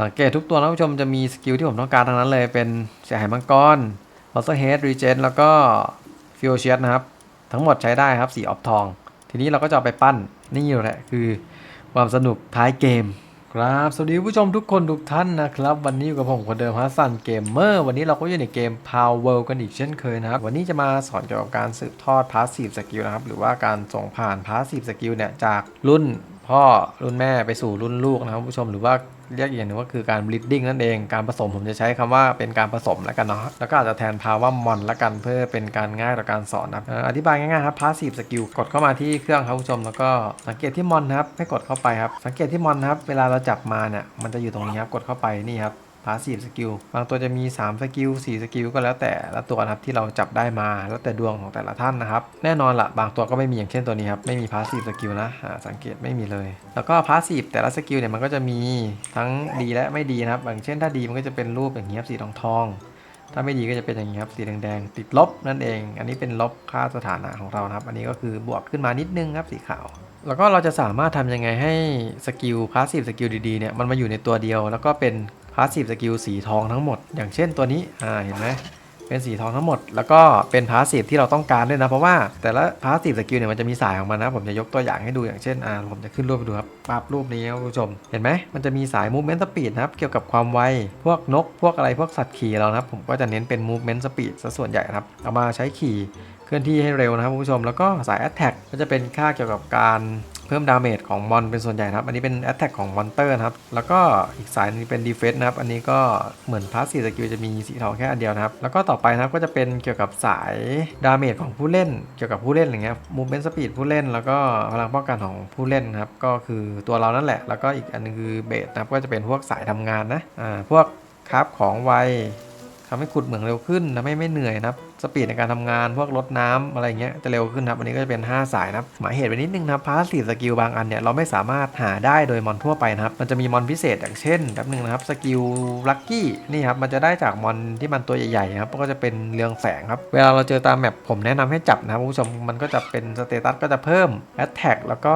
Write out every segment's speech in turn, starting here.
สังเกตทุกตัวนะผู้ชมจะมีสกิลที่ผมต้องการทั้งนั้นเลยเป็นเสียหายมังกรลอสเฮดรีเจนแล้วก็ฟิวเชียนะครับ ทั้งหมดใช้ได้ครับสีออฟทอง ทีนี้เราก็จะไปปั้นนี่แหละคือความสนุกท้ายเกม ครับสวัสดีผู้ชมทุกคนทุกท่านนะครับ วันนี้อยู่กับผมคนเดิมฮัสซันเกมเมอร์วันนี้เราก็อยู่ในเกม Power กันอีกเช่นเคยนะครับ วันนี้จะมาสอนเกี่ยวกับการสืบทอด Passive Skill นะครับหรือว่าการส่งผ่าน Passive Skill เนี่ยจากรุ่นพ่อรุ่นแม่ไปสู่รุ่นลูกนะครับผู้ชมหรือว่า เรียกอีกอย่างหนึงว่าคือการ breeding นั่นเองการผสมผมจะใช้คำว่าเป็นการผสมแล้วกันเนาะแล้วก็อาจจะแทนพาว่ามอนละกันเพื่อเป็นการง่ายต่อการสอนนะครับเอ่ออธิบายง่ายๆครับ passive skill กดเข้ามาที่เครื่องครับผู้ชม แล้วก็สังเกตที่มอนนะครับให้กดเข้าไปครับสังเกตที่มอนนะครับเวลาเราจับมาเนี่ยมันจะอยู่ตรงนี้ครับกดเข้าไปนี่ครับ passive skill บางตัวจะมี 3 สกิล 4 สกิล ก็แล้วแต่ละตัวนะครับที่เราจับได้มาแล้วแต่ดวงของแต่ละท่านนะครับ แน่นอนละบางตัวก็ไม่มีอย่างเช่นตัวนี้ครับ ไม่มี passive skill นะอ่าสังเกตไม่มีเลย แล้วก็ passive แต่ละสกิลเนี่ยมันก็จะมีทั้งดีและไม่ดีนะครับอย่างเช่นถ้าดีมันก็จะเป็นรูปอย่างนี้ครับสีทองทองถ้าไม่ดีก็จะเป็นอย่างนี้ครับสีแดงๆติดลบนั่นเอง อันนี้เป็นลบค่าสถานะของเรานะครับ อันนี้ก็คือบวกขึ้นมานิดนึงครับสีขาว แล้วก็เราจะสามารถทำยังไงให้สกิลพาสซีฟสกิลดีๆเนี่ยมันมาอยู่ในตัวเดียว แล้วก็เป็น พาสซีฟสกิลสีทองทั้งหมด อย่างเช่นตัวนี้อ่าเห็นไหมเป็นสีทองทั้งหมด แล้วก็เป็นพาสซีฟที่เราต้องการด้วยนะ เพราะว่าแต่ละพาสซีฟสกิลเนี่ยมันจะมีสายของมันนะ ผมจะยกตัวอย่างให้ดูอย่างเช่นอ่าผมจะขึ้นรูปไปดูครับปั๊บรูปนี้ครับคุณผู้ชม เห็นไหมมันจะมีสาย movement speed นะครับเกี่ยวกับความไวพวกนก พวกอะไรพวกสัตว์ขี่เรานะครับผมก็จะเน้นเป็น movement speed ซะส่วนใหญ่ครับเอามาใช้ขี่เคลื่อนที่ให้เร็วนะครับคุณผู้ชมแล้วก็สาย Attack ก็จะเป็นค่าเกี่ยวกับการ เพิ่มดาเมจของมอนเป็นส่วนใหญ่นะครับ อันนี้เป็น Attack ของมอนเตอร์นะครับ แล้วก็อีกสายนึงเป็น Defense นะครับ อันนี้ก็เหมือนพาสซีสกิลจะมีสีทองแค่อันเดียวนะครับ แล้วก็ต่อไปนะครับก็จะเป็นเกี่ยวกับสายดาเมจของผู้เล่น เกี่ยวกับผู้เล่นอะไรเงี้ย Movement Speed ผู้เล่น แล้วก็พลังป้องกันของผู้เล่นครับ ก็คือตัวเรานั่นแหละ แล้วก็อีกอันนึงคือเบสนะครับ ก็จะเป็นพวกสายทำงานนะ อ่า พวกคราฟของไวทำให้ขุดเหมืองเร็วขึ้นทำให้ไม่เหนื่อยนะครับ สปีดในการทำงานพวกลดน้ำอะไรเงี้ยจะเร็วขึ้นครับอันนี้ก็จะเป็น 5 สายนะครับหมายเหตุไว้นิดนึงนะครับพาสซีฟสกิลบางอันเนี่ยเราไม่สามารถหาได้โดยมอนทั่วไปนะครับมันจะมีมอนพิเศษอย่างเช่นแบบหนึ่งนะครับสกิลลัคกี้นี่ครับมันจะได้จากมอนที่มันตัวใหญ่ๆครับก็จะเป็นเรืองแสงครับเวลาเราเจอตามแมปผมแนะนำให้จับนะครับผู้ชมมันก็จะเป็นสเตตัสก็จะเพิ่มแอตแทกแล้วก็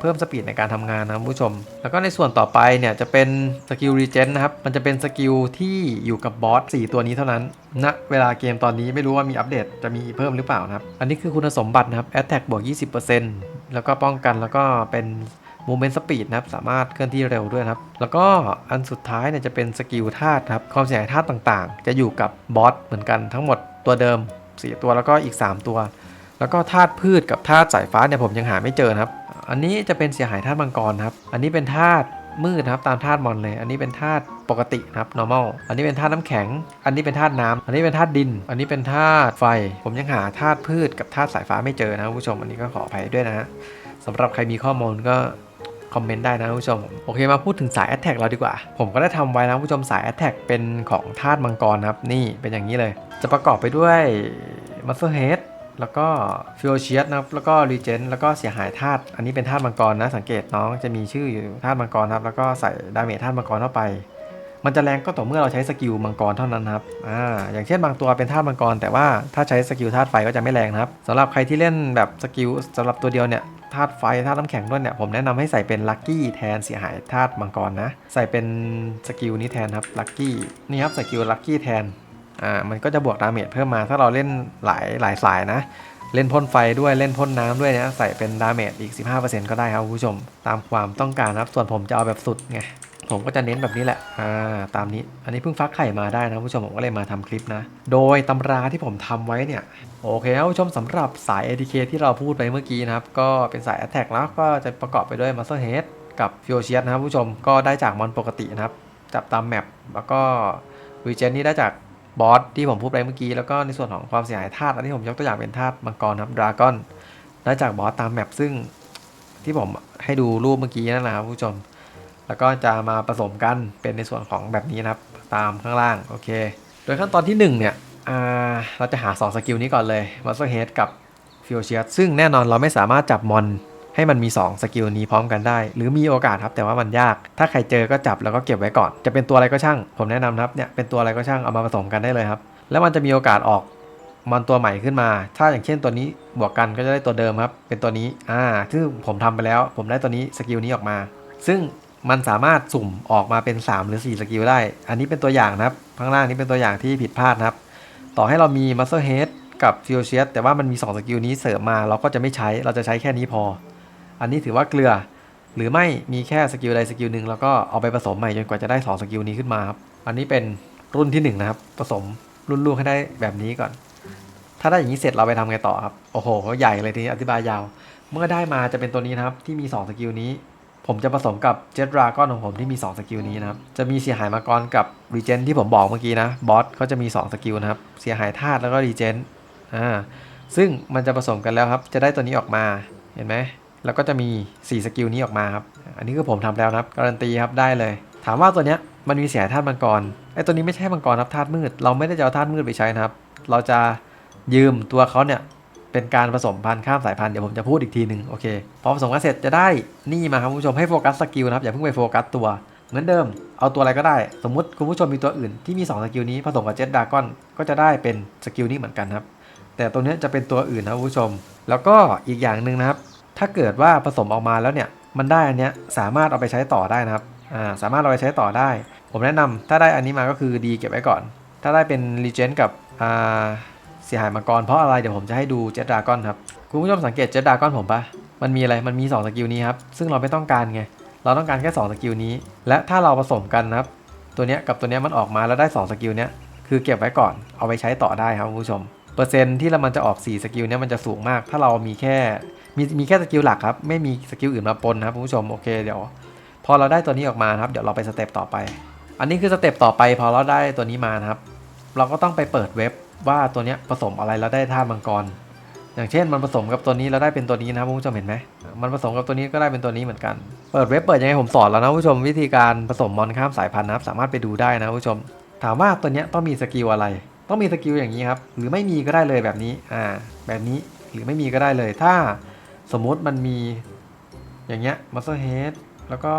เพิ่มสปีดในการทำงานนะครับผู้ชม แล้วก็ในส่วนต่อไปเนี่ยจะเป็นสกิลรีเจนนะครับมันจะเป็นสกิลที่อยู่กับบอส4ตัวนี้เท่านั้นณนะเวลาเกมตอนนี้ไม่รู้ว่ามีอัปเดตจะมีเพิ่มหรือเปล่านะครับ อันนี้คือคุณสมบัตินะครับ Attack บวก 20%แล้วก็ป้องกันแล้วก็เป็น Movement Speed นะครับ สามารถเคลื่อนที่เร็วด้วยนะครับ แล้วก็อันสุดท้ายเนี่ยจะเป็นสกิลธาตุครับ ความเสียหายธาตุต่างๆ จะอยู่กับบอสเหมือนกันทั้งหมดตัวเดิม 4 ตัวแล้วก็อีก 3 ตัว แล้วก็ธาตุพืชกับธาตุสายฟ้าเนี่ยผมยังหาไม่เจอครับ อันนี้จะเป็นเสียหายธาตุมังกรครับ อันนี้เป็นธาตุ มืดนะครับตามธาตุมอนเลย อันนี้เป็นธาตุปกตินะครับ normal อันนี้เป็นธาตุน้ำแข็ง อันนี้เป็นธาตุน้ำอันนี้เป็นธาตุดิน อันนี้เป็นธาตุไฟ ผมยังหาธาตุพืชกับธาตุสายฟ้าไม่เจอนะคุณผู้ชม อันนี้ก็ขออภัยด้วยนะฮะสำหรับใครมีข้อมูลก็คอมเมนต์ได้นะคุณผู้ชม โอเคมาพูดถึงสาย a t t a c k เราดีกว่า ผมก็ได้ทำไว้นะคุณผู้ชมสาย a t t a c k เป็นของธาตุมังกรนะครับ นี่เป็นอย่างนี้เลย จะประกอบไปด้วย Muscle Head แล้วก็ฟิวเชียสนะครับ แล้วก็รีเจนแล้วก็เสียหายธาตุ อันนี้เป็นธาตุมังกรนะ สังเกตน้องจะมีชื่ออยู่ธาตุมังกรครับ แล้วก็ใส่ดาเมจธาตุมังกรเข้าไป มันจะแรงก็ต่อเมื่อเราใช้สกิลมังกรเท่านั้นครับ อ่า อย่างเช่นบางตัวเป็นธาตุมังกร แต่ว่าถ้าใช้สกิลธาตุไฟก็จะไม่แรงครับสำหรับใครที่เล่นแบบสกิลสำหรับตัวเดียวเนี่ยธาตุไฟธาตุน้ำแข็งด้วยเนี่ยผมแนะนำให้ใส่เป็นลัคกี้แทนเสียหายธาตุมังกรนะ ใส่เป็นสกิลนี้แทนครับลัคกี้นี่ครับสกิลลัคกี้แทน อ่ามันก็จะบวกดาเมจเพิ่มมาถ้าเราเล่นหลายหลายสายนะ เล่นพ่นไฟด้วยเล่นพ่นน้ำด้วยนะใส่เป็นดาเมจอีก 15%ก็ได้ครับผู้ชม ตามความต้องการครับส่วนผมจะเอาแบบสุดไงผมก็จะเน้นแบบนี้แหละ อ่า ตามนี้ อันนี้เพิ่งฟักไข่มาได้นะผู้ชม ผมก็เลยมาทำคลิปนะ โดยตำราที่ผมทำไว้เนี่ย โอเคครับผู้ชมสำหรับสาย ATK ที่เราพูดไปเมื่อกี้นะครับ ก็เป็นสาย Attack แล้วก็จะประกอบไปด้วย Muscle Head กับ f u s i u s นะครับผู้ชม ก็ได้จากมอนปกตินะครับ จับตามแมป แล้วก็รีเจนนี่ได้จาก บอสที่ผมพูดไปเมื่อกี้ แล้วก็ในส่วนของความเสียหายธาตุอันที่ผมยกตัวอย่างเป็นธาตุมังกรครับดราก้อนได้จากบอสตามแมปซึ่งที่ผมให้ดูรูปเมื่อกี้นั่นแหละครับผู้ชม แล้วก็จะมาผสมกันเป็นในส่วนของแบบนี้นะครับ ตามข้างล่างโอเค โดยขั้นตอนที่ 1 เนี่ยเราจะหา 2 สกิลนี้ก่อนเลย Muscle Head กับ f u s i u s ซึ่งแน่นอนเราไม่สามารถจับมอน ให้มันมี2สกิลนี้พร้อมกันได้ หรือมีโอกาสครับแต่ว่ามันยาก ถ้าใครเจอก็จับแล้วก็เก็บไว้ก่อน จะเป็นตัวอะไรก็ช่าง ผมแนะนำครับเนี่ยเป็นตัวอะไรก็ช่างเอามาผสมกันได้เลยครับ แล้วมันจะมีโอกาสออกมอนตัวใหม่ขึ้นมา ถ้าอย่างเช่นตัวนี้บวกกันก็จะได้ตัวเดิมครับ เป็นตัวนี้อ่าซึ่งผมทำไปแล้ว ผมได้ตัวนี้สกิลนี้ออกมา ซึ่งมันสามารถสุ่มออกมาเป็น 3 หรือ 4 สกิลได้ อันนี้เป็นตัวอย่างนะครับ ข้างล่างนี้เป็นตัวอย่างที่ผิดพลาดนะครับ ต่อให้เรามี Master Head กับ f u s i u s แต่ว่ามันมี 2 สกิลนี้เสริมมา เราก็จะไม่ใช้ เราจะใช้แค่นี้พอ อันนี้ถือว่าเกลือ หรือไม่มีแค่สกิลใดสกิลหนึ่งแล้วก็เอาไปผสมใหม่จนกว่าจะได้2สกิลนี้ขึ้นมาครับอันนี้เป็นรุ่นที่1นะครับผสมรุ่นลูกให้ได้แบบนี้ก่อน ถ้าได้อย่างนี้เสร็จเราไปทำไงต่อครับโอ้โหใหญ่เลยทีอธิบายยาว เมื่อได้มาจะเป็นตัวนี้นะครับที่มี 2 สกิลนี้ ผมจะผสมกับเจ็ดราก้อนของผมที่มี 2 สกิลนี้นะครับจะมีเสียหายมากรกับรีเจนที่ผมบอกเมื่อกี้นะบอสเขาจะมี 2 สกิลนะครับเสียหายธาตุแล้วก็รีเจนอ่าซึ่งมันจะผสมกันแล้วครับ จะได้ตัวนี้ออกมา เห็นไหม แล้วก็จะมี 4 สกิลนี้ออกมาครับ อันนี้คือผมทำแล้วนะครับ การันตีครับได้เลย ถามว่าตัวเนี้ยมันมีเสียหายธาตุมังกร ไอ้ตัวนี้ไม่ใช่มังกรครับธาตุมืด เราไม่ได้จะเอาธาตุมืดไปใช้นะครับ เราจะยืมตัวเขาเนี่ยเป็นการผสมพันธุ์ข้ามสายพันธุ์เดี๋ยวผมจะพูดอีกทีหนึ่งโอเค พอผสมกันเสร็จจะได้นี่มาครับคุณผู้ชมให้โฟกัสสกิลนะครับอย่าเพิ่งไปโฟกัสตัว เหมือนเดิม เอาตัวอะไรก็ได้ สมมติคุณผู้ชมมีตัวอื่นที่มี 2 สกิลนี้ผสมกับเจ็ตดากอนก็จะได้เป็นสกิลนี้เหมือนกันครับแต่ตัวเนี้ยจะเป็นตัวอื่นนะคุณผู้ชม แล้วก็อีกอย่างหนึ่งนะครับ ถ้าเกิดว่าผสมออกมาแล้วเนี่ยมันได้อันเนี้ยสามารถเอาไปใช้ต่อได้นะครับอ่าสามารถเอาไปใช้ต่อได้ ผมแนะนำถ้าได้อันนี้มาก็คือดีเก็บไว้ก่อน ถ้าได้เป็นรีเจนกับอ่าเสียหายมังกรเพราะอะไรเดี๋ยวผมจะให้ดูเจ็ตดากอนครับคุณผู้ชมสังเกตเจ็ตดากอนผมปะมันมีอะไรมันมี 2 สกิลนี้ครับซึ่งเราไม่ต้องการไงเราต้องการแค่ 2 สกิลนี้ และถ้าเราผสมกันนะครับตัวเนี้ยกับตัวเนี้ยมันออกมาแล้วได้ 2 สกิลเนี้ยคือเก็บไว้ก่อนเอาไปใช้ต่อได้ครับคุณผู้ชม เปอร์เซ็นที่เรามันจะออก 4 สกิลเนี้ยมันจะสูงมาก ถ้าเรามีแค่มีมีแค่สกิลหลักครับ ไม่มีสกิลอื่นมาปนนะครับคุณผู้ชมโอเคเดี๋ยว พอเราได้ตัวนี้ออกมาครับ เดี๋ยวเราไปสเต็ปต่อไป อันนี้คือสเต็ปต่อไป พอเราได้ตัวนี้มานะครับ เราก็ต้องไปเปิดเว็บว่าตัวเนี้ยผสมอะไรแล้วได้ธาตุมังกร อย่างเช่นมันผสมกับตัวนี้แล้วได้เป็นตัวนี้นะครับคุณผู้ชมเห็นไหมมันผสมกับตัวนี้ก็ได้เป็นตัวนี้เหมือนกันเปิดเว็บเปิดยังไงผมสอนแล้วนะผู้ชมวิธีการผสมมอนข้ามสายพันธุ์นะครับ สามารถไปดูได้นะผู้ชม ถามว่าตัวเนี้ยต้องมีสกิลอะไร ต้องมีสกิลอย่างนี้ครับ หรือไม่มีก็ได้เลยแบบนี้ อ่า แบบนี้ หรือไม่มีก็ได้เลย ถ้าสมมุติมันมีอย่างเงี้ยมัสเตอร์เฮดแล้วก็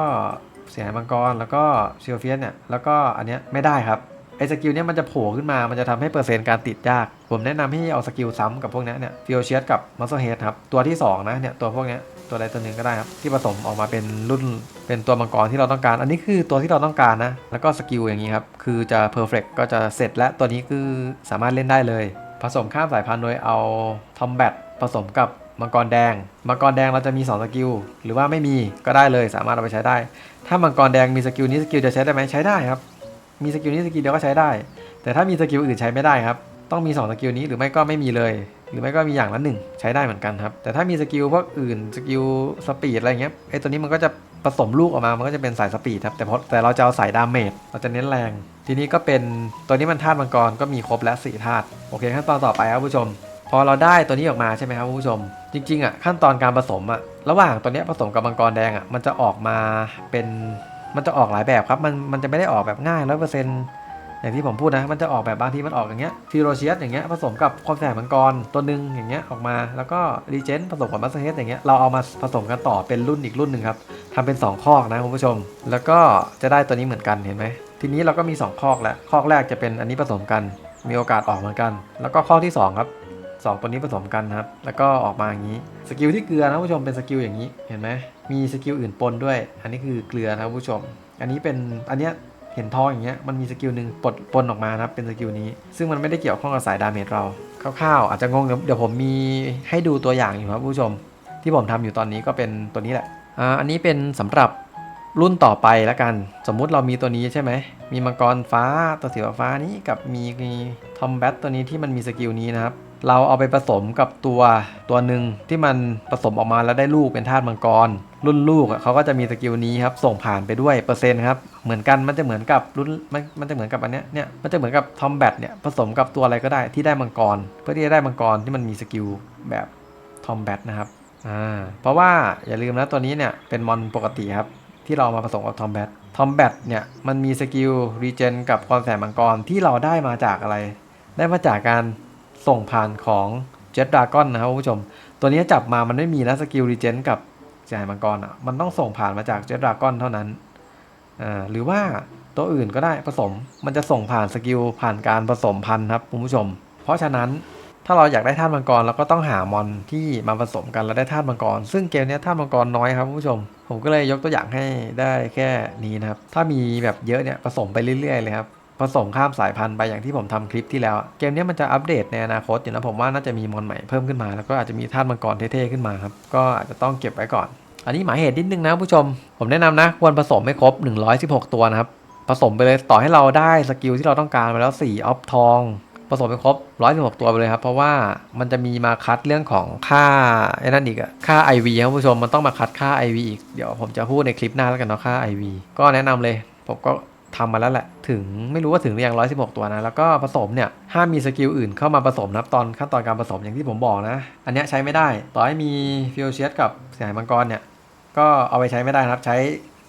เสียหายมังกร แล้วก็เชลเฟียสเนี่ย แล้วก็อันเนี้ยไม่ได้ครับ ไอ้สกิลเนี้ยมันจะโผล่ขึ้นมา มันจะทำให้เปอร์เซ็นต์การติดยาก ผมแนะนำให้เอาสกิลซ้ำกับพวกนี้เนี่ยฟิโอเชียสกับมัสเตอร์เฮดครับ ตัวที่ 2 นะเนี่ยตัวพวกนี้ตัวใดตัวหนึ่งก็ได้ครับ ที่ผสมออกมาเป็นรุ่นเป็นตัวมังกรที่เราต้องการ อันนี้คือตัวที่เราต้องการนะ แล้วก็สกิลอย่างนี้ครับ คือจะเพอร์เฟกก็จะเสร็จและตัวนี้คือสามารถเล่นได้เลย ผสมข้ามสายพันธุ์โดยเอาทอมแบทผสมกับมังกรแดง มังกรแดงเราจะมี 2 สกิล หรือว่าไม่มีก็ได้เลยสามารถเอาไปใช้ได้ ถ้ามังกรแดงมีสกิลนี้สกิลจะใช้ได้ไหมใช้ได้ครับ มีสกิลนี้สกิลเดียวก็ใช้ได้ แต่ถ้ามีสกิลอื่นใช้ไม่ได้ครับ ต้องมี 2 สกิลนี้หรือไม่ก็ไม่มีเลย หรือไม่ก็มีอย่างละหนึ่งใช้ได้เหมือนกันครับ แต่ถ้ามีสกิลพวกอื่นสกิลสปีดอะไรเงี้ยไอตัวนี้มันก็จะผสมลูกออกมา มันก็จะเป็นสายสปีดครับ แต่พอแต่เราจะเอาสายดาเมจ เราจะเน้นแรง ทีนี้ก็เป็นตัวนี้มันธาตุมังกรก็มีครบแล้วสี่ธาตุ โอเคขั้นตอนต่อไปครับผู้ชม พอเราได้ตัวนี้ออกมาใช่ไหมครับผู้ชม จริงๆอะขั้นตอนการผสมอะ ระหว่างตัวนี้ผสมกับมังกรแดงอะ มันจะออกมาเป็น มันจะออกหลายแบบครับ มันมันจะไม่ได้ออกแบบง่ายร้อยเปอร์เซ็นต์อย่างที่ผมพูดนะ มันจะออกแบบบางทีมันออกอย่างเงี้ยฟิโรเชียสอย่างเงี้ยผสมกับความแสบมังกรตัวหนึ่งอย่างเงี้ยออกมา แล้วก็รีเจนผสมกับมัสเฮสอย่างเงี้ยเราเอามาผสมกันต่อเป็นรุ่นอีกรุ่นหนึ่งครับทำเป็น 2 คอกนะคุณผู้ชม แล้วก็จะได้ตัวนี้เหมือนกันเห็นไหมทีนี้เราก็มี 2 คอกแล้วคอกแรกจะเป็นอันนี้ผสมกันมีโอกาสออกเหมือนกัน แล้วก็คอที่ 2 ครับ สองตัวนี้ผสมกันครับ แล้วก็ออกมาอย่างนี้ สกิลที่เกลือนะผู้ชมเป็นสกิลอย่างนี้ เห็นไหมมีสกิลอื่นปนด้วย อันนี้คือเกลือนะผู้ชม อันนี้เป็นอันเนี้ยเห็นทองอย่างเงี้ยมันมีสกิลหนึ่งปลดปนออกมานะครับเป็นสกิลนี้ ซึ่งมันไม่ได้เกี่ยวข้องกับสายดาเมจเราคร่าวๆอาจจะงงเดี๋ยวผมมีให้ดูตัวอย่างอยู่ครับผู้ชม ที่ผมทำอยู่ตอนนี้ก็เป็นตัวนี้แหละอ่าอันนี้เป็นสำหรับรุ่นต่อไปแล้วกัน สมมุติเรามีตัวนี้ใช่ไหม มีมังกรฟ้าตัวสีฟ้านี้กับมีมีทอมแบทตัวนี้ที่มันมีสกิลนี้นะครับ เราเอาไปผสมกับตัวตัวหนึ่งที่มันผสมออกมาแล้วได้ลูกเป็นธาตุมังกร รุ่นลูกเขาก็จะมีสกิลนี้ครับส่งผ่านไปด้วยเปอร์เซ็นต์ครับเหมือนกันมันจะเหมือนกับรุ่นมันมันจะเหมือนกับอันเนี้ยเนี่ยมันจะเหมือนกับทอมแบทเนี่ยผสมกับตัวอะไรก็ได้ที่ได้มังกร เพื่อที่จะได้มังกรที่มันมีสกิลแบบทอมแบทนะครับอ่าเพราะว่าอย่าลืมนะตัวนี้เนี่ยเป็นมอนปกติครับที่เรามาผสมกับทอมแบททอมแบทเนี่ยมันมีสกิลรีเจนกับความแสบมังกรที่เราได้มาจากอะไร ได้มาจากการ ส่งผ่านของเจ็ตดากอนนะครับผู้ชม ตัวนี้จับมามันไม่มีนะสกิลรีเจนกับเสียหายมังกรอะมันต้องส่งผ่านมาจากเจ็ตดากอนเท่านั้นอ่าหรือว่าตัวอื่นก็ได้ผสมมันจะส่งผ่านสกิลผ่านการผสมพันธุ์ครับคุณผู้ชม เพราะฉะนั้นถ้าเราอยากได้ธาตุมังกรเราก็ต้องหามอนที่มาผสมกันแล้วได้ธาตุมังกร ซึ่งเกมนี้ธาตุมังกรน้อยครับคุณผู้ชม ผมก็เลยยกตัวอย่างให้ได้แค่นี้นะครับ ถ้ามีแบบเยอะเนี่ยผสมไปเรื่อยๆเลยครับ ผสมข้ามสายพันธุ์ไปอย่างที่ผมทำคลิปที่แล้ว เกมนี้มันจะอัปเดตในอนาคตอยู่นะผมว่าน่าจะมีมอนใหม่เพิ่มขึ้นมา แล้วก็อาจจะมีธาตุมังกรเท่ๆขึ้นมาครับ ก็อาจจะต้องเก็บไว้ก่อน อันนี้หมายเหตุนิดนึงนะผู้ชม ผมแนะนำนะควรผสมให้ครบ 116 ตัวนะครับ ผสมไปเลยต่อให้เราได้สกิลที่เราต้องการมาแล้ว4ออฟทองผสมไปครบ 116 ตัวไปเลยครับ เพราะว่ามันจะมีมาคัดเรื่องของค่าไอ้นั่นอีกอะค่า IV ครับผู้ชม มันต้องมาคัดค่า IV อีก เดี๋ยวผมจะพูดในคลิปหน้าแล้วกันเนาะค่า IV ก็แนะนำเลย ผมก็ ทำมาแล้วแหละ ถึงไม่รู้ว่าถึงหรือยัง116ตัวนะ แล้วก็ผสมเนี่ยห้ามมีสกิลอื่นเข้ามาผสมนะครับตอนขั้นตอนการผสมอย่างที่ผมบอกนะ อันนี้ใช้ไม่ได้ ต่อให้มีฟิวเชียสกับเสียหายมังกรเนี่ย ก็เอาไปใช้ไม่ได้นะครับ ใช้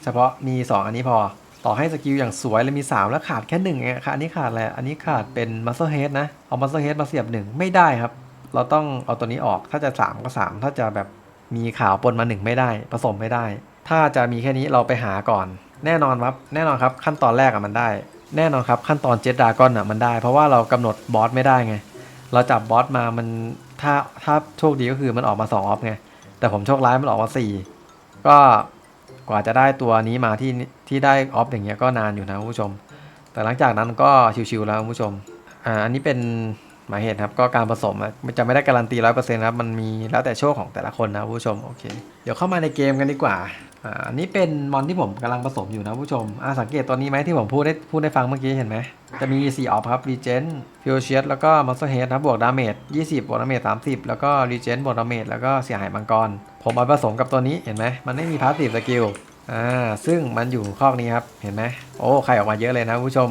เฉพาะมี 2 อันนี้พอ ต่อให้สกิลอย่างสวยเลยมี 3 แล้วขาดแค่หนึ่งเองค่ะอันนี้ขาดอะไรอันนี้ขาดเป็นมัสเซอร์เฮดนะ เอามัสเซอร์เฮดมาเสียบหนึ่งไม่ได้ครับ เราต้องเอาตัวนี้ออก ถ้าจะ 3 ก็ 3 ถ้าจะแบบมีขาวปนมาหนึ่งไม่ได้ ผสมไม่ได้ ถ้าจะมีแค่นี้เราไปหาก่อน แน่นอนครับแน่นอนครับขั้นตอนแรกอะมันได้ แน่นอนครับขั้นตอนเจ็ดดากอนอะมันได้ เพราะว่าเรากำหนดบอสไม่ได้ไง เราจับบอสมามันถ้าถ้าโชคดีก็คือมันออกมา2ออฟไงแต่ผมโชคร้ายมันออกมา4ก็กว่าจะได้ตัวนี้มาที่ที่ได้ออฟอย่างเงี้ยก็นานอยู่นะคุณผู้ชม แต่หลังจากนั้นก็ชิวๆแล้วคุณผู้ชมอ่าอันนี้เป็น มายเหตุครับก็การผสมมันจะไม่ได้การันตีร้อยเปอร์เซ็นต์ครับมันมีแล้วแต่โชคของแต่ละคนนะผู้ชมโอเคเดี๋ยวเข้ามาในเกมกันดีกว่าอ่าอันนี้เป็นมอนที่ผมกำลังผสมอยู่นะผู้ชมอ่าสังเกตตัวนี้ไหมที่ผมพูดได้พูดได้ฟังเมื่อกี้เห็นไหมจะมี 4 ออฟครับรีเจนฟิวเชียสแล้วก็มัสเตอร์เฮดครับวกดาเมจ20 บวกดาเมจ30 แล้วก็รีเจนบวกดาเมจแล้วก็เสียหายมังกร ผมเอาผสมกับตัวนี้เห็นไหมมันไม่มีพาสซีฟสกิลอ่าซึ่งมันอยู่คอนี้ครับเห็นไหมโอ้ใครออกมาเยอะเลยนะผู้ชม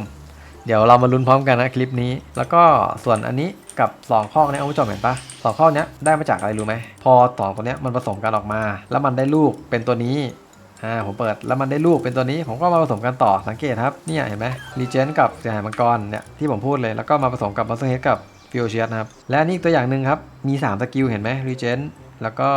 เดี๋ยวเรามาลุ้นพร้อมกันนะคลิปนี้ แล้วก็ส่วนอันนี้กับ 2 ข้อเนี้คุณผู้ชมเห็นปะสองข้อเนี้ยได้มาจากอะไรรู้ไหม พอสองตัวเนี้ยมันผสมกันออกมา แล้วมันได้ลูกเป็นตัวนี้อ่าผมเปิดแล้วมันได้ลูกเป็นตัวนี้ ผมก็มาผสมกันต่อสังเกตครับเนี่ยเห็นไหมรีเจนกับเสียหายมังกรเนี่ยที่ผมพูดเลยแล้วก็มาผสมกับบัสเซอร์เฮดกับฟิวเชียสนะครับและนี่ตัวอย่างหนึ่งครับมี3สกิลเห็นไหมรีเจนแล้วก็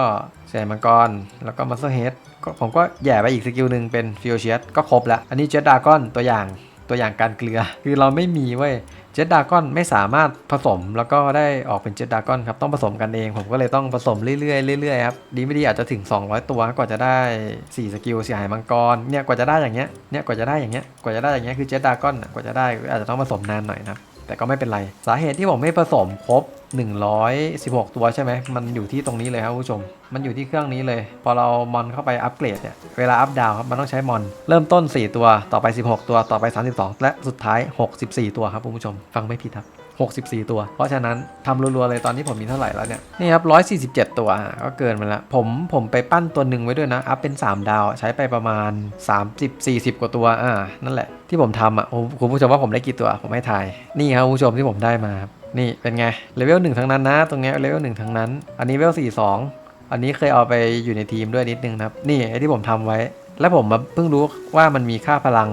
เสียหายมังกรแล้วก็บัสเซอร์เฮดผมก็แย่ไปอีกสกิลหนึ่งเป็นฟิวเชียสก็ครบแล้วอันนี้เจดดากอนตัวอย่าง ตัวอย่างการเกลือ คือเราไม่มีเว้ยเจ็ดดากอนไม่สามารถผสมแล้วก็ได้ออกเป็นเจ็ดดากอนครับต้องผสมกันเอง ผมก็เลยต้องผสมเรื่อยๆเรื่อยๆครับดีไม่ดีอาจจะถึง 200 ตัวกว่าจะได้ 4 สกิลเสียหายมังกรเนี่ยกว่าจะได้อย่างเงี้ยเนี่ยกว่าจะได้อย่างเงี้ยกว่าจะได้อย่างเงี้ยคือเจ็ดดากอนกว่าจะได้อาจจะต้องผสมนานหน่อยนะครับ แต่ก็ไม่เป็นไร สาเหตุที่ผมไม่ผสมครบ 116 ตัวใช่ไหม มันอยู่ที่ตรงนี้เลยครับคุณผู้ชม มันอยู่ที่เครื่องนี้เลย พอเรามอนเข้าไปอัปเกรดเนี่ย เวลาอัปดาวครับมันต้องใช้มอน เริ่มต้น 4 ตัว ต่อไป 16 ตัว ต่อไป 32 และสุดท้าย 64 ตัวครับคุณผู้ชม ฟังไม่ผิดครับ 64 ตัว เพราะฉะนั้นทำรัวๆเลยตอนนี้ผมมีเท่าไหร่แล้วเนี่ยนี่ครับ 147 ตัวก็เกินมาแล้ว ผมผมไปปั้นตัวหนึ่งไว้ด้วยนะ อัพเป็น 3 ดาวใช้ไปประมาณ 30 40 กว่าตัวอ่านั่นแหละที่ผมทำอะคุณผู้ชมว่าผมได้กี่ตัวผมให้ทาย นี่ครับคุณผู้ชมที่ผมได้มานี่เป็นไงเลเวลหนึ่งทั้งนั้นนะ ตรงนี้เลเวลหนึ่งทั้งนั้น อันนี้เลเวลสี่สองอันนี้เคยเอาไปอยู่ในทีมด้วยนิดนึงครับ นี่ไอที่ผมทำไว้ และผมมาเพิ่งรู้ว่ามันมีค่าพลัง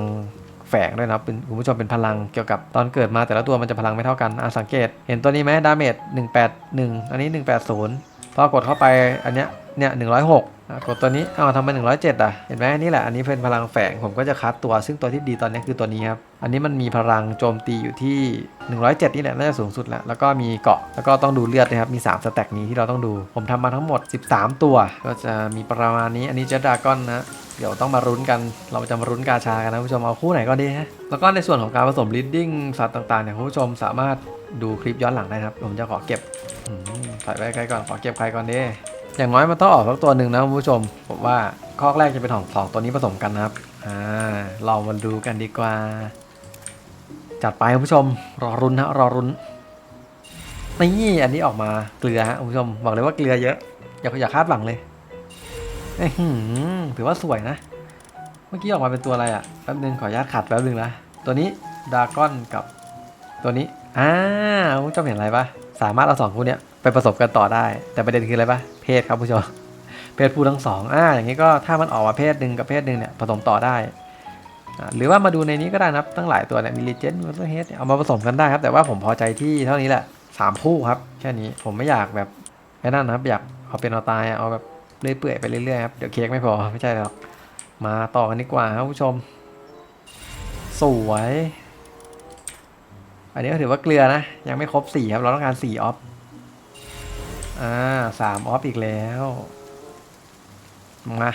ฝงด้วยนะครับเป็นคุณผู้ชมเป็นพลังเกี่ยวกับตอนเกิดมาแต่ละตัวมันจะพลังไม่เท่ากันอะสังเกต เห็นตัวนี้ไหมดาเมจ181 อันนี้ 180 พอกดเข้าไปอันเนี้ยเนี่ย106อะกกดตัวนี้อ้าวทำไม107อะเห็นไหมนี่แหละอันนี้เป็นพลังแฝงผมก็จะคัดตัว ซึ่งตัวที่ดีตอนนี้คือตัวนี้ครับอันนี้มันมีพลังโจมตีอยู่ที่ 107 นี่แหละน่าจะสูงสุดแล้วแล้วก็มีเกาะแล้วก็ต้องดูเลือดนะครับมี 3 สแต็กนี้ที่เราต้องดู ผมทำมาทั้งหมด 13 ตัว ก็จะมีประมาณนี้อันนี้เจดากอนนะเดี๋ยวต้องมารุ้นกัน เราจะมารุ้นกาชากันนะผู้ชมเอาคู่ไหนก็ดีฮะแล้วก็ในส่วนของการผสม leading สัตว์ต่างๆเนี่ยผู้ชมสามารถ ดูคลิปย้อนหลังได้นะครับ ผมจะขอเก็บอืมใส่ไว้ใกล้ก่อน ขอเก็บใครก่อนดีอย่างน้อยมันต้องออกสักตัวหนึ่งนะคุณผู้ชม ผมว่าข้อแรกจะเป็นของสองตัวนี้ผสมกันนะครับ อ่าเรามาดูกันดีกว่า จัดไปคุณผู้ชม รอรุนนะรอรุนนี่อันนี้ออกมาเกลือฮะคุณผู้ชม บอกเลยว่าเกลือเยอะ อย่าอย่าคาดหวังเลยถือว่าสวยนะ เมื่อกี้ออกมาเป็นตัวอะไรอะ แป๊บนึงขออนุญาตขัดแป๊บนึงนะ ตัวนี้ดากอนกับตัวนี้ อ่าคุณผู้ชมเห็นอะไรปะสามารถเอาสองคู่เนี้ยไปผสมกันต่อได้ แต่ประเด็นคืออะไรปะเพศครับผู้ชม เพศผู้ทั้งสองอ่าอย่างนี้ก็ถ้ามันออกมาเพศหนึ่งกับเพศหนึ่งเนี่ยผสมต่อได้อ่าหรือว่ามาดูในนี้ก็ได้นะครับตั้งหลายตัวเนี่ยมีลิเจนด์มัสเตอร์เฮดเอามาผสมกันได้ครับ แต่ว่าผมพอใจที่เท่านี้แหละสามคู่ครับแค่นี้ผมไม่อยากแบบไอ้นั่นนะครับอยากเอาเป็นเอาตายเอาแบบเรื่อยเปื่อยไปเรื่อยๆครับเดี๋ยวเค้กไม่พอไม่ใช่หรอกมาต่อกันดีกว่าครับผู้ชม สวย อันนี้ก็ถือว่าเกลือนะ ยังไม่ครบ4ครับ เราต้องการ4ออฟ อ่าสามออฟอีกแล้ว มา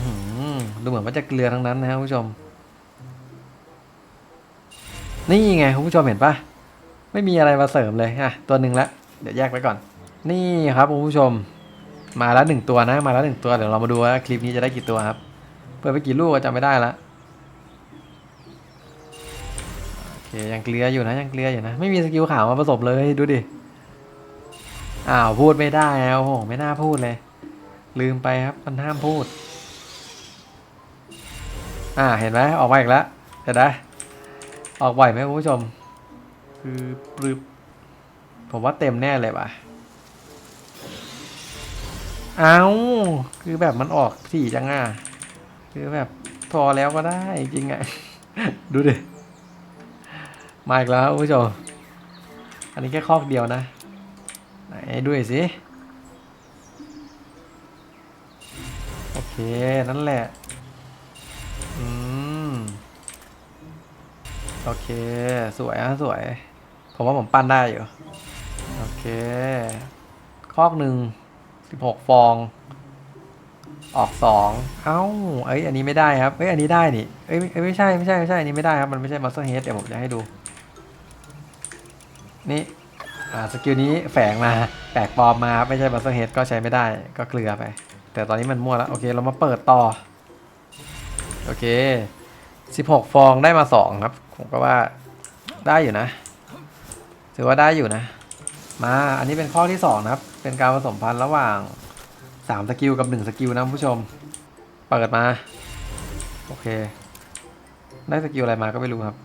หืมดูเหมือนว่าจะเกลือทั้งนั้นนะครับผู้ชม นี่ไงคุณผู้ชมเห็นปะไม่มีอะไรมาเสริมเลยอะตัวหนึ่งละเดี๋ยวแยกไว้ก่อน นี่ครับคุณผู้ชม มาแล้วหนึ่งตัวนะ มาแล้วหนึ่งตัวเดี๋ยวเรามาดูว่าคลิปนี้จะได้กี่ตัวครับ เปิดไปกี่ลูกก็จำไม่ได้ละ ยังเกลืออยู่นะยังเกลืออยู่นะ ไม่มีสกิลขาวมาผสมเลยดูดิ อ้าวพูดไม่ได้แล้วโอ้โหไม่น่าพูดเลย ลืมไปครับมันห้ามพูด อ่าเห็นไหมออกมาอีกแล้วเห็นไหมออกบ่อยไหมคุณผู้ชม คือปรึบผมว่าเต็มแน่เลยว่ะเอาคือแบบมันออกสี่จังอะ คือแบบพอแล้วก็ได้จริงๆอะ ดูดิ มาอีกแล้วคุณผู้ชมอันนี้แค่คอกเดียวนะ ไหนด้วยสิ โอเค นั่นแหละ อืม โอเค สวยอะสวย ผมว่าผมปั้นได้อยู่ โอเค คอกหนึ่งสิบหกฟอง ออกสองเอ้า เอ้ย อันนี้ไม่ได้ครับ เอ้ย อันนี้ได้นี่ เอ้ย ไม่เอ้ยไม่ใช่ ไม่ใช่ ไม่ใช่ อันนี้ไม่ได้ครับ มันไม่ใช่มาสเตอร์เฮดเดี๋ยวผมจะให้ดู นี่สกิลนี้แฝงมาแปลกปลอมมาไม่ใช่มาสเตอร์เฮดก็ใช้ไม่ได้ก็เกลือไป แต่ตอนนี้มันมั่วแล้ว โอเค เรามาเปิดต่อ โอเค 16 ฟองได้มา 2 ครับ ผมก็ว่าได้อยู่นะ ถือว่าได้อยู่นะ มาอันนี้เป็นข้อที่ 2 นะครับ เป็นการผสมพันธุ์ระหว่าง 3 สกิลกับ 1 สกิลนะผู้ชม เปิดมา โอเค ได้สกิลอะไรมาก็ไม่รู้ครับ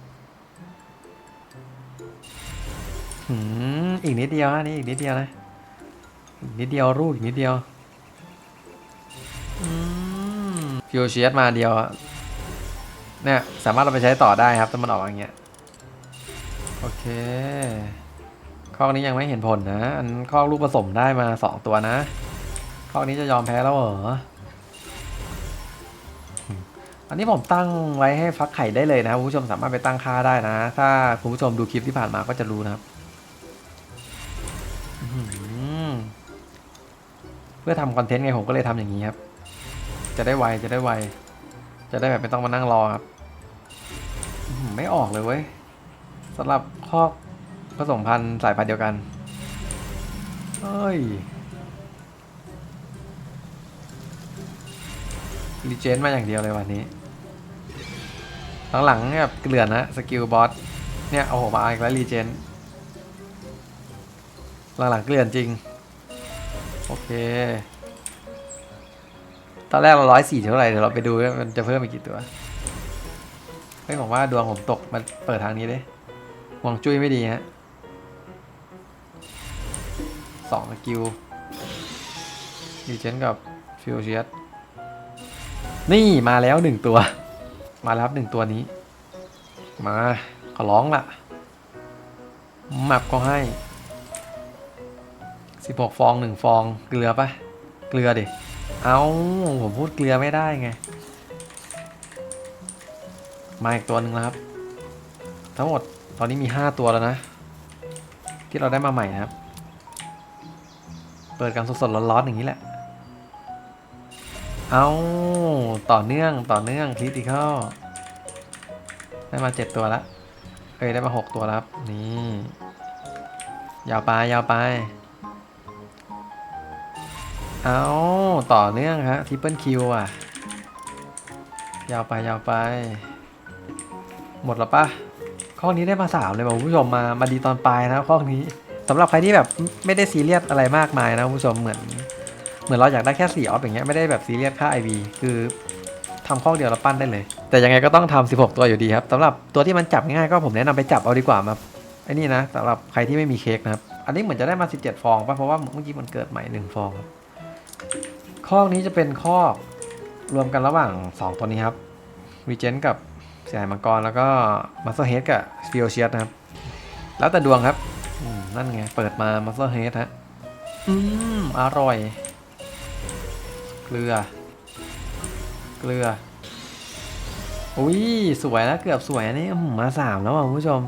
อีกนิดเดียวอันนี้อีกนิดเดียวนะอีกนิดเดียวรูดอีกนิดเดียวฟิวเชียสมาเดียวเนี่ยสามารถเราไปใช้ต่อได้ครับถ้ามันออกอย่างเงี้ยโอเคข้อนี้ยังไม่เห็นผลนะ อันข้อลูกผสมได้มาสองตัวนะข้อนี้จะยอมแพ้แล้วเหรออันนี้ผมตั้งไว้ให้ฟักไข่ได้เลยนะครับคุณผู้ชมสามารถไปตั้งค่าได้นะ ถ้าคุณผู้ชมดูคลิปที่ผ่านมาก็จะรู้นะครับ เพื่อทำคอนเทนต์ไงผมก็เลยทำอย่างนี้ครับ จะได้ไวจะได้ไว จะได้แบบไม่ต้องมานั่งรอครับไม่ออกเลยเว้ยสำหรับคอกผสมพันธุ์สายพันธุ์เดียวกันเอ้ยรีเจนมาอย่างเดียวเลยวันนี้ หลังๆแบบเกลื่อนนะสกิลบอสเนี่ยเอาผมมาอีกแล้วรีเจนหลังๆเกลื่อนจริง โอเค ตอนแรกเราร้อยสี่เท่าไหร่เดี๋ยวเราไปดูว่ามันจะเพิ่มอีกกี่ตัวเฮ้ยผมว่าดวงผมตกมันเปิดทางนี้เลยหวงจุ้ยไม่ดีฮะสองสกิลดีเจนกับฟิวเชียสนี่มาแล้วหนึ่งตัว มาแล้วครับหนึ่งตัวนี้ มาขอร้องละหมับก็ให้ สิบหกฟองหนึ่งฟอง เกลือปะเกลือดิ เอาผมพูดเกลือไม่ได้ไง มาอีกตัวหนึ่งแล้วครับ ทั้งหมดตอนนี้มี 5 ตัวแล้วนะ ที่เราได้มาใหม่นะครับ เปิดกันสดๆร้อนๆอย่างนี้แหละ เอาต่อเนื่องต่อเนื่องคริติคอได้มา 7 ตัวแล้วเอ้ยได้มา 6 ตัวแล้วครับ นี่ ยาวไปยาวไป เอาต่อเนื่องครับทิปเปิลคิวอะ ยาวไปยาวไป หมดแล้วปะข้อนี้ได้มาสามเลยบอกผู้ชมมามาดีตอนปลายนะข้อนี้สำหรับใครที่แบบไม่ได้ซีเรียสอะไรมากมายนะผู้ชมเหมือน เหมือนเราอยากได้แค่สี่ออฟอย่างเงี้ยไม่ได้แบบซีเรียสค่า IV คือทำข้อเดียวแล้วปั้นได้เลย แต่ยังไงก็ต้องทำ16 ตัวอยู่ดีครับสำหรับตัวที่มันจับง่ายก็ผมแนะนำไปจับเอาดีกว่ามาไอ้นี่นะสำหรับใครที่ไม่มีเค้กนะครับอันนี้เหมือนจะได้มา 17 ฟองป่ะเพราะว่าเมื่อกี้มันเกิดใหม่หนึ่งฟองครับ ข้อนี้จะเป็นข้อรวมกันระหว่าง 2 ตัวนี้ครับวีเจนกับเสียหายมังกรแล้วก็มาสเตอร์เฮดกับฟิโอเชียสนะครับ แล้วแต่ดวงครับอืมนั่นไง เปิดมามาสเตอร์เฮดฮะอืม อร่อย เกลือ เกลือ อุ้ย สวยนะเกือบสวยอันนี้อื้อหือมาสามแล้วอะคุณผู้ชม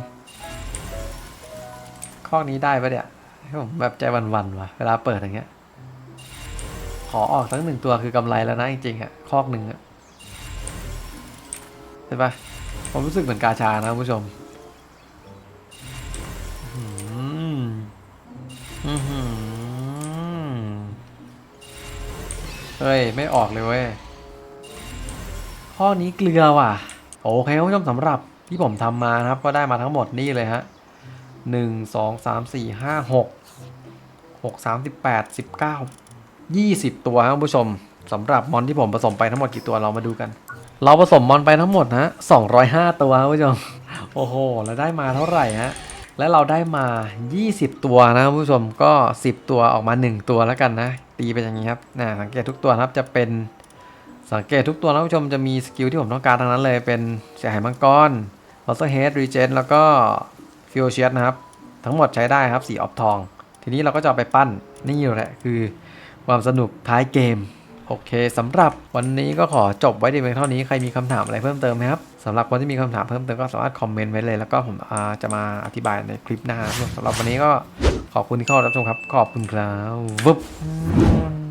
ข้อนี้ได้ปะเนี่ยให้ผมแบบใจวันๆว่ะ เวลาเปิดอย่างเงี้ยข อออกสักหนึ่งตัวคือกำไรแล้วนะจริงๆอะคอกหนึ่งอะใช่ปะผมรู้สึกเหมือนกาชานะคุณผู้ชมอื้อหืออื้อหือเฮ้ย ไม่ออกเลยเว้ย ข้อนี้เกลือว่ะ โอเคคุณผู้ชมสำหรับที่ผมทำมานะครับ ก็ได้มาทั้งหมดนี่เลยฮะหนึ่งสองสามสี่ห้าหกหกสามสิบแปดสิบเก้า ยี่สิบตัวครับผู้ชมสำหรับมอนที่ผมผสมไปทั้งหมดกี่ตัวเรามาดูกัน เราผสมมอนไปทั้งหมดฮะสองร้อยห้าตัวครับผู้ชมโอ้โหแล้วได้มาเท่าไหร่ฮะและเราได้มา 20 ตัวนะคุณผู้ชมก็ 10 ตัวออกมา 1 ตัวแล้วกันนะ ตีเป็นอย่างนี้ครับนะสังเกตทุกตัวครับจะเป็นสังเกตทุกตัวนะผู้ชมจะมีสกิลที่ผมต้องการทั้งนั้นเลยเป็นเสียหายมังกรลอสเฮดรีเจนแล้วก็ฟิวเชียสนะครับ ทั้งหมดใช้ได้ครับสีออฟทอง ทีนี้เราก็จะไปปั้นนี่แหละคือ ความสนุกท้ายเกม โอเคสำหรับวันนี้ก็ขอจบไว้ในเพียงเท่านี้ ใครมีคำถามอะไรเพิ่มเติมไหมครับสำหรับคนที่มีคำถามเพิ่มเติมก็สามารถคอมเมนต์ไว้เลย แล้วก็ผมจะมาอธิบายในคลิปหน้าสำหรับวันนี้ก็ขอบคุณที่เข้ารับชมครับ ขอบคุณครับ